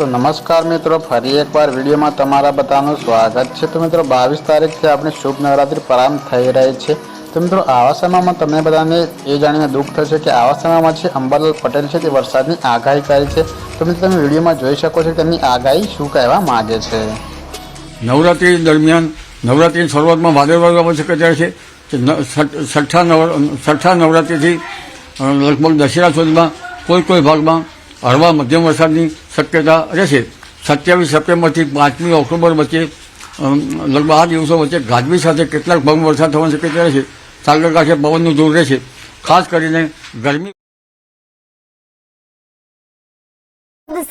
તો નમસ્કાર મિત્રો, ફરી એકવાર વિડીયોમાં તમારા બધાનું સ્વાગત છે. તો મિત્રો, બાવીસ તારીખથી આપણી શુભ નવરાત્રિ પ્રારંભ થઈ રહી છે. તો મિત્રો, આવા સમયમાં તમને બધાને એ જાણીને દુઃખ થશે કે આવા સમયમાં છે અંબાલાલ પટેલ છે તે વરસાદની આગાહી કરી છે. તો મિત્રો, તમે વિડીયોમાં જોઈ શકો છો તેમની આગાહી શું કહેવા માગે છે. નવરાત્રિ દરમિયાન, નવરાત્રિની શરૂઆતમાં વાદળવાળું આવવાની શક્યતા છે છઠ્ઠા નવ, છઠ્ઠા નવરાત્રિથી લગભગ દશેરા સુધીમાં કોઈ કોઈ ભાગમાં હળવા મધ્યમ વરસાદની શક્યતા રહેશે. સત્યાવીસ સપ્ટેમ્બરથી પાંચમી ઓક્ટોબર વચ્ચે લગભગ આ દિવસો વચ્ચે ગાજવી સાથે કેટલાક ભાગમાં વરસાદ થવાની શક્યતા રહેશે. સાગર કાંઠે પવનનું જોર રહેશે. ખાસ કરીને ગરમી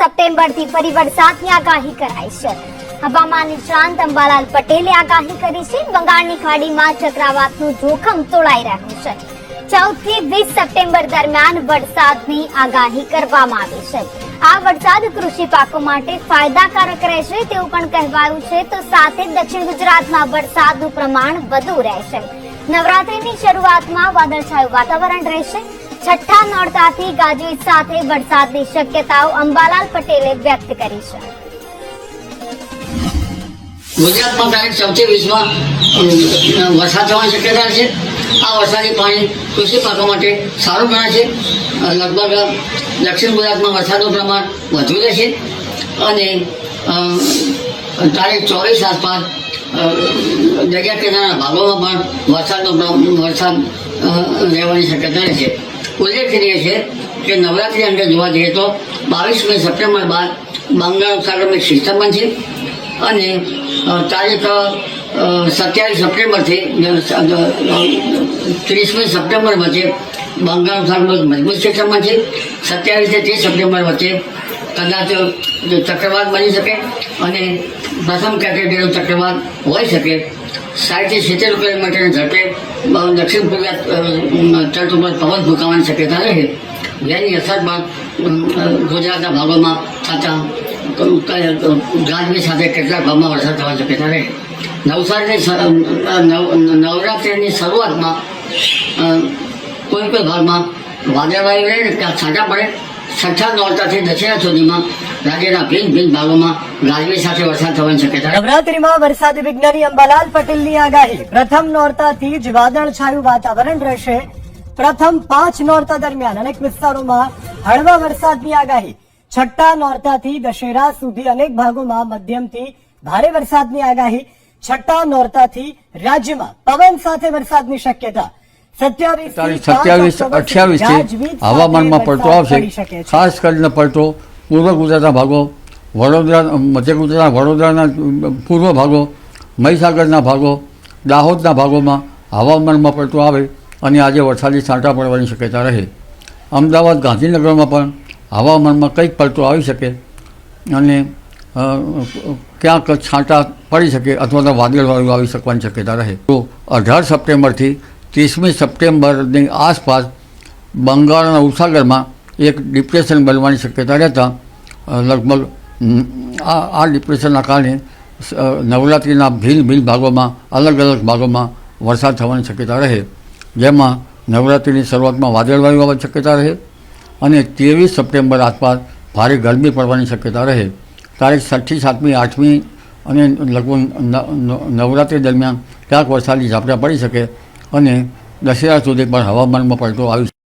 સપ્ટેમ્બરથી ફરી વરસાદની આગાહી કરાઈ છે. હવામાન નિષ્ણાંત અંબાલાલ પટેલે આગાહી કરી છે. બંગાળની ખાડીમાં ચક્રવાતનું જોખમ તોળાઈ રહ્યું છે. ચૌદથી વીસ સપ્ટેમ્બર દરમિયાન વરસાદની આગાહી કરવામાં આવી છે. આ વરસાદ કૃષિ પાકો માટે ફાયદાકારક રહેશે તેવું પણ કહેવાયું છે. તો સાથે દક્ષિણ ગુજરાતમાં વરસાદનું પ્રમાણ વધુ રહેશે. નવરાત્રીની શરૂઆતમાં વાદળછાયું વાતાવરણ રહેશે. છઠ્ઠા નોરતાથી ગાજવીજ સાથે વરસાદની શક્યતાઓ અંબાલાલ પટેલે વ્યક્ત કરી છે. ગુજરાતમાં સૌથી વીસમાં વરસાદ થવાની શક્યતા છે? આ વરસાદી પાણી કૃષિ પાકો માટે સારું ગણાય છે. લગભગ દક્ષિણ ગુજરાતમાં વરસાદનું પ્રમાણ વધુ રહેશે અને તારીખ ચોવીસ આસપાસ દરિયા કિનારાના ભાગોમાં પણ વરસાદનો વરસાદ રહેવાની શક્યતા રહેશે. ઉલ્લેખનીય છે કે નવરાત્રી અંગે જોવા જઈએ તો બાવીસમી સપ્ટેમ્બર બાદ બંગાળ સાગરમાં સિસ્ટમ બનશે અને તારીખ સત્યાવીસ સપ્ટેમ્બરથી ત્રીસમી સપ્ટેમ્બર વચ્ચે, બંગાળ ઉપસાગરમાં મજબૂત ક્ષેત્રમાં છે. સત્યાવીસથી ત્રીસ સપ્ટેમ્બર વચ્ચે કદાચ ચક્રવાત બની શકે અને પ્રથમ કેટેગરીનો ચક્રવાત હોઈ શકે. સાઠથી સિત્તેર કિલોમીટરની ઝડપે દક્ષિણ પૂર્વ તટ ઉપર પવન ફૂંકાવાની શક્યતા રહે. જેની અસર પણ ગુજરાતના ભાગોમાં થતા ગાજવી સાથે કેટલાક ભાગમાં વરસાદ થવાની શક્યતા રહે. નવસારીની નવરાત્રિની શરૂઆતમાં કોઈ કોઈ ભાગમાં વાદળવાયુ રહે ને ત્યાં છાંટા પડે. છઠ્ઠા નોરતાથી દશેરા સુધીમાં રાજ્યના ભિન્ન ભિન્ન ભાગોમાં ગાજવી સાથે વરસાદ થવાની શક્યતા નવરાત્રીમાં વરસાદી વિજ્ઞાની અંબાલાલ પટેલની આગાહી. પ્રથમ નોરતાથી જ વાદળછાયું વાતાવરણ રહેશે. પ્રથમ પાંચ નોરતા દરમિયાન અનેક વિસ્તારોમાં હળવા વરસાદની આગાહી. છઠ્ઠા નોરતાથી દશેરા સુધી અનેક ભાગોમાં મધ્યમથી ભારે વરસાદની આગાહી. છઠ્ઠા નોરતાથી રાજ્યમાં પવન સાથે વરસાદની શક્યતા. સત્યાવીસ અઠ્યાવીસથી હવામાનમાં પલટો આવશે. ખાસ કરીને પલટો પૂર્વ ગુજરાતના ભાગો વડોદરા મધ્ય ગુજરાતના વડોદરાના પૂર્વ ભાગો મહીસાગરના ભાગો દાહોદના ભાગોમાં હવામાનમાં પલટો આવે અને આજે વરસાદી છાંટા પડવાની શક્યતા રહે. અમદાવાદ ગાંધીનગરમાં પણ હવામાનમાં કંઈક પલટો આવી શકે અને ક્યાંક છાંટા પડી શકે અથવા તો વાદળવાળું આવી શકવાની શક્યતા રહે. તો અઢાર સપ્ટેમ્બરથી ત્રીસમી સપ્ટેમ્બરની આસપાસ બંગાળના ઉપસાગરમાં એક ડિપ્રેશન બનવાની શક્યતા રહેતા લગભગ આ ડિપ્રેશનના કારણે નવરાત્રિના ભિન્ન ભિન્ન ભાગોમાં, અલગ અલગ ભાગોમાં વરસાદ થવાની શક્યતા રહે. જેમાં નવરાત્રિની શરૂઆતમાં વાદળવાયુ આવવાની શક્યતા રહે અને ત્રેવીસ સપ્ટેમ્બર આસપાસ ભારે ગરમી પડવાની શક્યતા રહે. તારીખ છઠ્ઠી, સાતમી, આઠમી અને લગભગ નવરાત્રિ દરમિયાન ક્યાંક વરસાદી ઝાપટા પડી શકે અને દશેરા સુધી પણ હવામાનમાં પલટો આવી